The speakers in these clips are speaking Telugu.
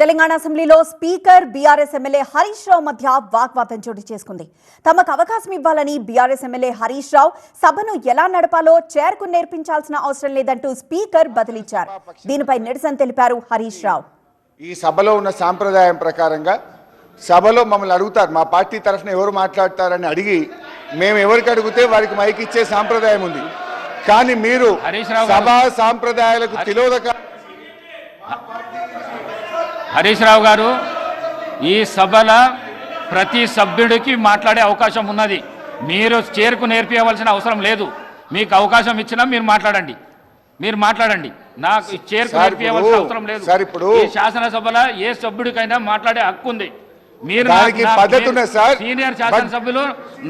తెలంగాణ అసెంబ్లీలో speaker BRS MLA Harish Rao మధ్య వాగ్వాదం చోటు చేసుకుంది. తమకు అవకాశం ఇవ్వాలని బీఆర్ఎస్ ఎమ్మెల్యే హరీష్ రావు సభను ఎలా నడపాలో చైర్కు నేర్పించాల్సిన అవసరం లేదంటూ స్పీకర్ బదిలిచ్చారు. దీనిపై నిరసన తెలిపారు హరీష్ రావు. ఈ సభలో ఉన్న సాంప్రదాయం ప్రకారంగా సభలో మమ్మల్ని అడుగుతారు. మా పార్టీ తరఫున ఎవరు మాట్లాడతారని అడిగి మేము ఎవరికి అడిగితే వారికి మైక్ ఇచ్చే సాంప్రదాయం ఉంది. కానీ మీరు. సభా సాంప్రదాయాలకు తిలోదక హరీష్ రావు గారు ఈ సభల ప్రతి సభ్యుడికి మాట్లాడే అవకాశం ఉన్నది. మీరు చేరుకు నేర్పించవలసిన అవసరం లేదు. మీకు అవకాశం ఇచ్చినా మీరు మాట్లాడండి. మీరు మాట్లాడండి. నాకు చేరుకు నేర్పించవలసిన అవసరం లేదు. ఈ శాసనసభలో ఏ సభ్యుడికైనా మాట్లాడే హక్కు ఉంది. మీరు. సీనియర్ శాసనసభ్యులు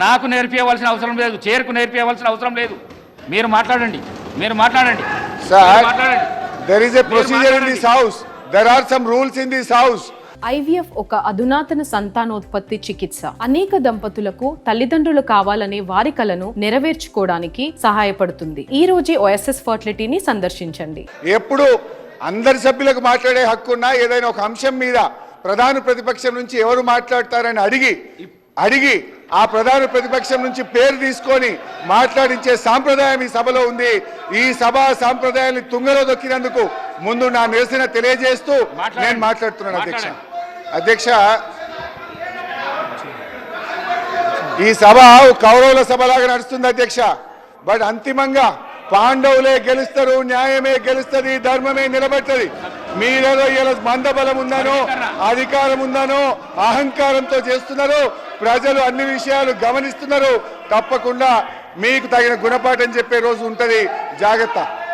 నాకు నేర్పించవలసిన అవసరం లేదు. చేరుకు నేర్పించవలసిన అవసరం లేదు. మీరు మాట్లాడండి. మీరు మాట్లాడండి. మాట్లాడండి. There is a procedure in this house there are some rules in this house IVF ఒక అధునాతన సంతానోత్పత్తి చికిత్స. అనేక దంపతులకు తల్లిదండ్రులు కావాలనే వారి కలను నెరవేర్చుకోవడానికి సహాయపడుతుంది. ఈ రోజే ఓఎస్ఎస్ ఫర్టిలిటీని సందర్శించండి. ఎప్పుడు అందరి సభ్యులకు మాట్లాడే హక్కు ఉన్నా ఏదైనా ఒక అంశం మీద ప్రధాన ప్రతిపక్షం నుంచి ఎవరు మాట్లాడతారని అడిగి అడిగి ఆ ప్రధాన ప్రతిపక్షం నుంచి పేరు తీసుకొని మాట్లాడించే సాంప్రదాయం ఈ సభలో ఉంది. ఈ సభ సాంప్రదాయాన్ని తుంగలో దొక్కినందుకు ముందు నా నిరసన తెలియజేస్తూ. నేను మాట్లాడుతున్నాను అధ్యక్ష. అధ్యక్ష ఈ సభ కౌరవుల సభలాగా నడుస్తుంది అధ్యక్ష. బట్ అంతిమంగా పాండవులే గెలుస్తారు న్యాయమే గెలుస్తుంది ధర్మమే నిలబెట్టది. మీరేదో ఇలా మందబలం ఉందనో అధికారం ఉందనో అహంకారంతో చేస్తున్నారు ప్రజలు అన్ని విషయాలు గమనిస్తున్నారు తప్పకుండా మీకు తగిన గుణపాఠం చెప్పే రోజు ఉంటది. జాగ్రత్త.